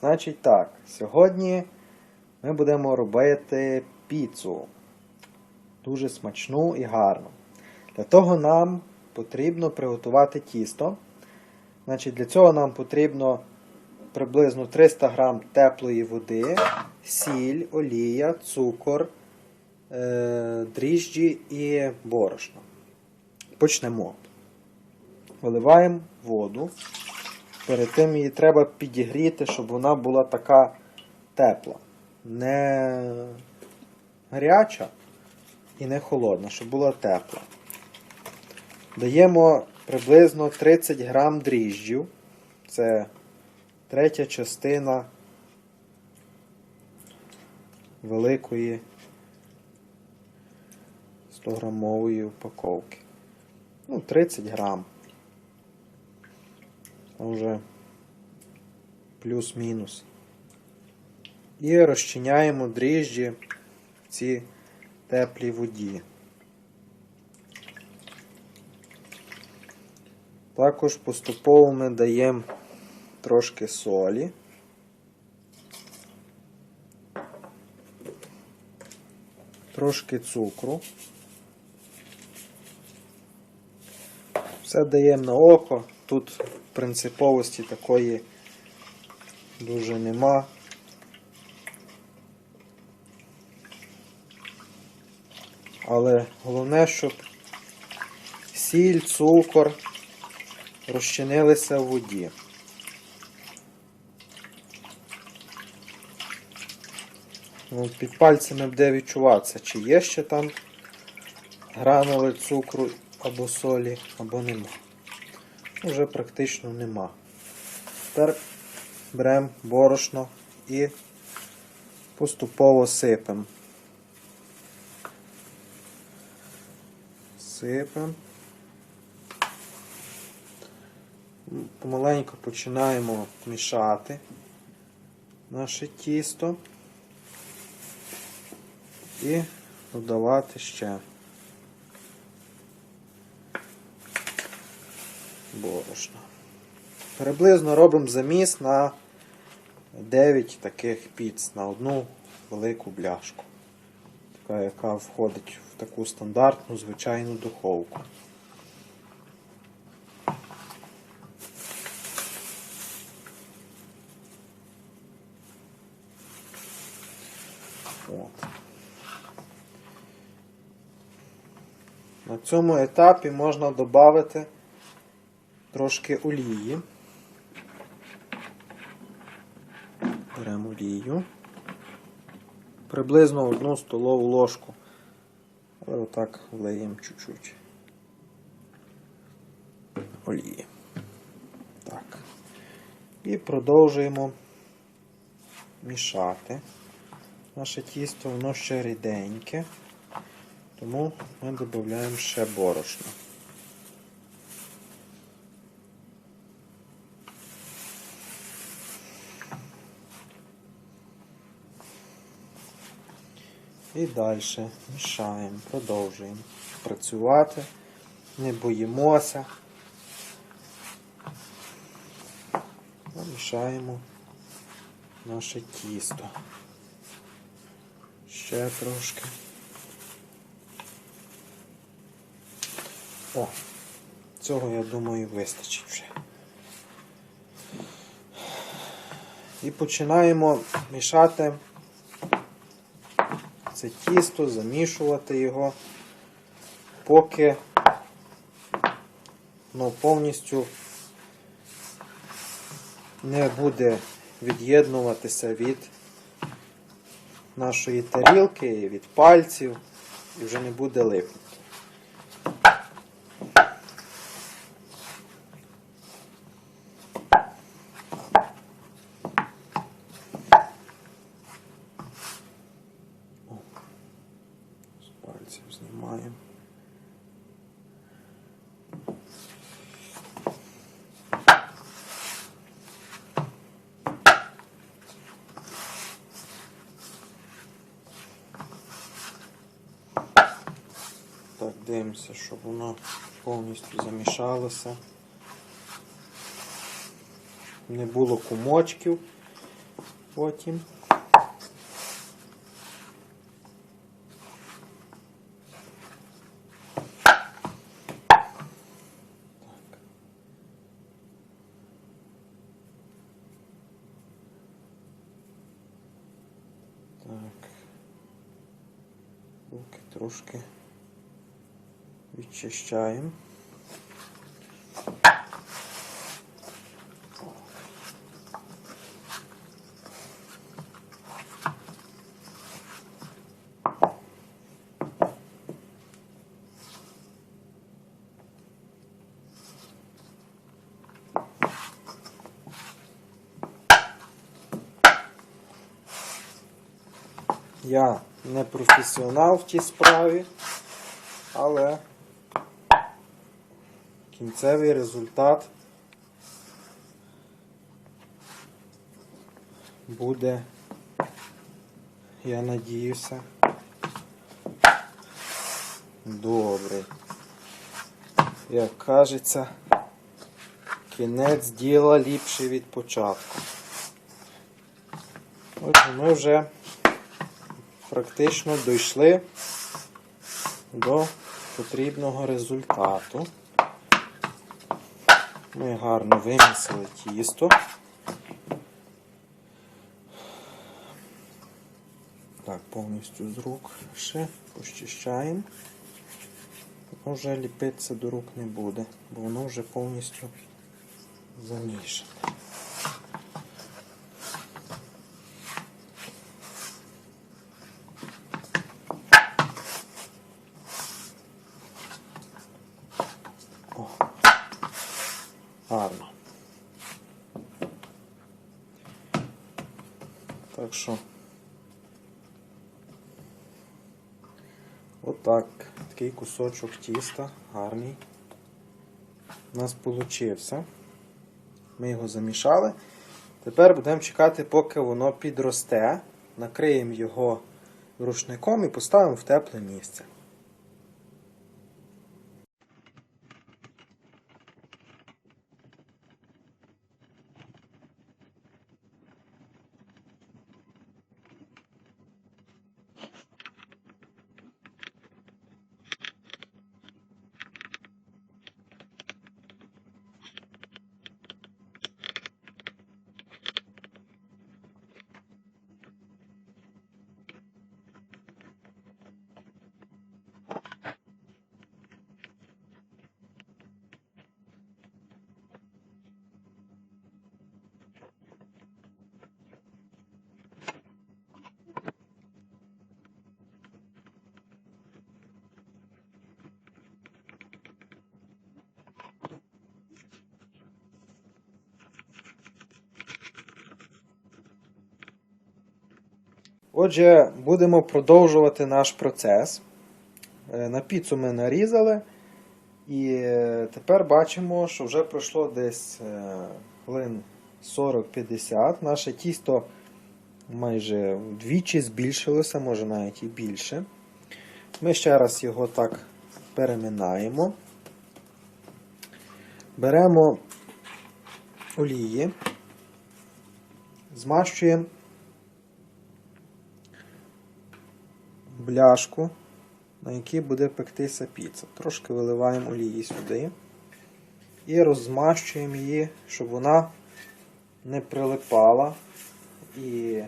Значить так, сьогодні ми будемо робити піцу. Дуже смачну і гарну. Для того нам потрібно приготувати тісто. Значить, для цього нам потрібно приблизно 300 г теплої води, сіль, олія, цукор, е- дріжджі і борошно. Почнемо. Виливаємо воду. Перед тим її треба підігріти, щоб вона була така тепла. Не гаряча і не холодна, щоб була тепла. Даємо приблизно 30 грам дріжджів. Це третя частина великої 100 грамової упаковки. Ну, 30 грам. Уже плюс-мінус. І розчиняємо дріжджі в цій теплій воді. Також поступово ми даємо трошки солі. Трошки цукру. Все даємо на око. Тут принциповості такої дуже нема. Але головне, щоб сіль, цукор розчинилися в воді. Ну, під пальцями буде відчуватися, чи є ще там гранули цукру або солі, або нема. Вже практично нема. Тепер беремо борошно і поступово сипемо. Сипемо. Помаленьку починаємо мішати наше тісто і додавати ще борошно. Приблизно робимо заміс на 9 таких піц на одну велику бляшку, така, яка входить в таку стандартну звичайну духовку. От. На цьому етапі можна додати трошки олії. Беремо олію. Приблизно одну столову ложку. Але отак влиємо чуть-чуть. Олії. Так. І продовжуємо мішати. Наше тісто воно ще ріденьке, тому ми додаємо ще борошно. І далі мішаємо, продовжуємо працювати, не боїмося. Мішаємо наше тісто. Ще трошки. О, цього, я думаю, вистачить вже. І починаємо мішати це тісто, замішувати його, поки ну, повністю не буде від'єднуватися від нашої тарілки, від пальців і вже не буде липнути. О, З пальців знімаємо. Так, дивимося, щоб воно повністю замішалося. Не було кумочків. потім. Так. Руки трошки відчищаємо. Я не професіонал в тій справі, але кінцевий результат буде, я надіюся, добрий. Як кажеться, кінець діла ліпший від початку. Отже, ми вже практично дійшли до потрібного результату. Ми гарно вимісили тісто. Так, повністю з рук ще почищаємо. Воно вже ліпитися до рук не буде, бо воно вже повністю замішане. О, гарно. Так що отак, такий кусочок тіста гарний. У нас получився. Ми його замішали. Тепер будемо чекати, поки воно підросте. Накриємо його рушником і поставимо в тепле місце. Отже, будемо продовжувати наш процес. Е, На піцу ми нарізали. І е, тепер бачимо, що вже пройшло десь е, хвилин 40-50. Наше тісто майже вдвічі збільшилося, може навіть і більше. Ми ще раз його так переминаємо. Беремо олії, змащуємо бляшку, на якій буде пектися піца. Трошки виливаємо олії сюди і розмащуємо її, щоб вона не прилипала і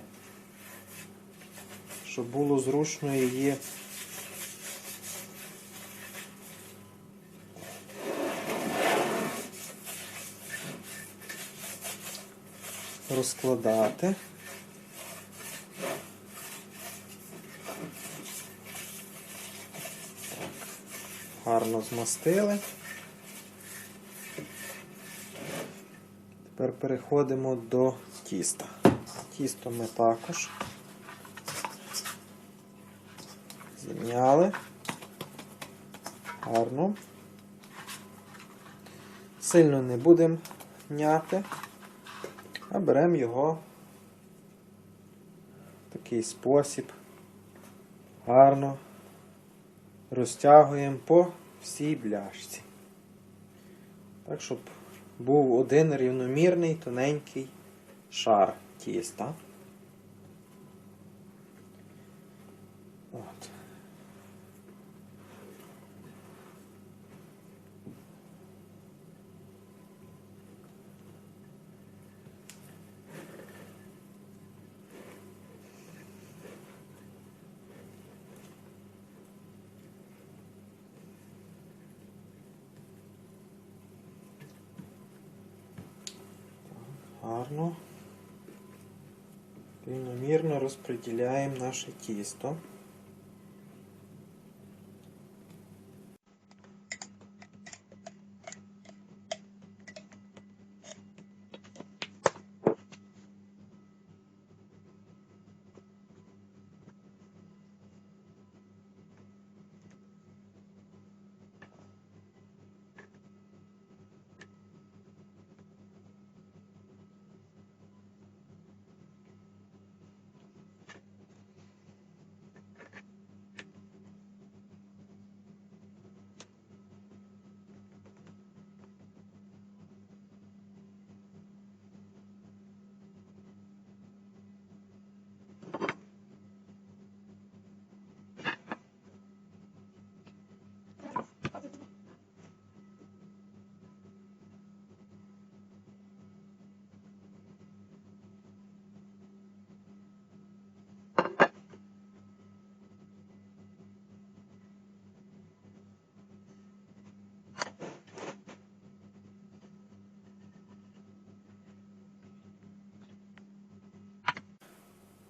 щоб було зручно її розкладати. Гарно змастили. Тепер переходимо до тіста. Тісто ми також зім'яли. Гарно. Сильно не будемо м'яти, а беремо його в такий спосіб. Гарно розтягуємо по всій бляшці. Так, щоб був один рівномірний тоненький шар тіста. От. Гарно. Рівномірно розподіляємо наше тісто.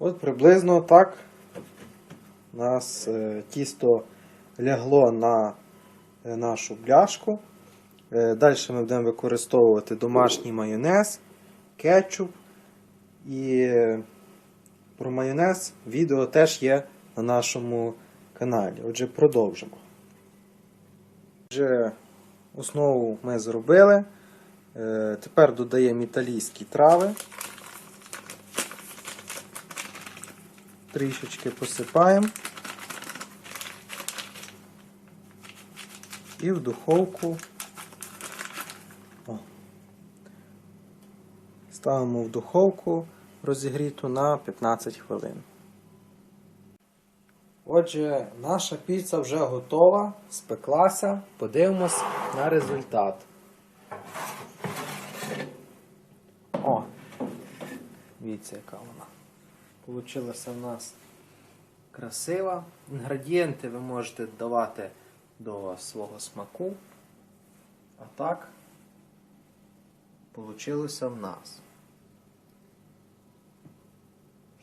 От приблизно так у нас е, тісто лягло на е, нашу бляшку. Далі ми будемо використовувати домашній майонез, кетчуп. І е, про майонез відео теж є на нашому каналі. Отже, продовжимо. Отже, основу ми зробили. Е, Тепер додаємо італійські трави. Трішечки посипаємо. І в духовку О. ставимо в духовку розігріту на 15 хвилин. Отже, наша піца вже готова, спеклася. Подивимось на результат. О! Дивіться, яка вона. Получилася в нас красива. Інгредієнти ви можете додавати до свого смаку. А так получилося в нас.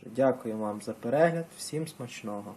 Дякую вам за перегляд. Всім смачного!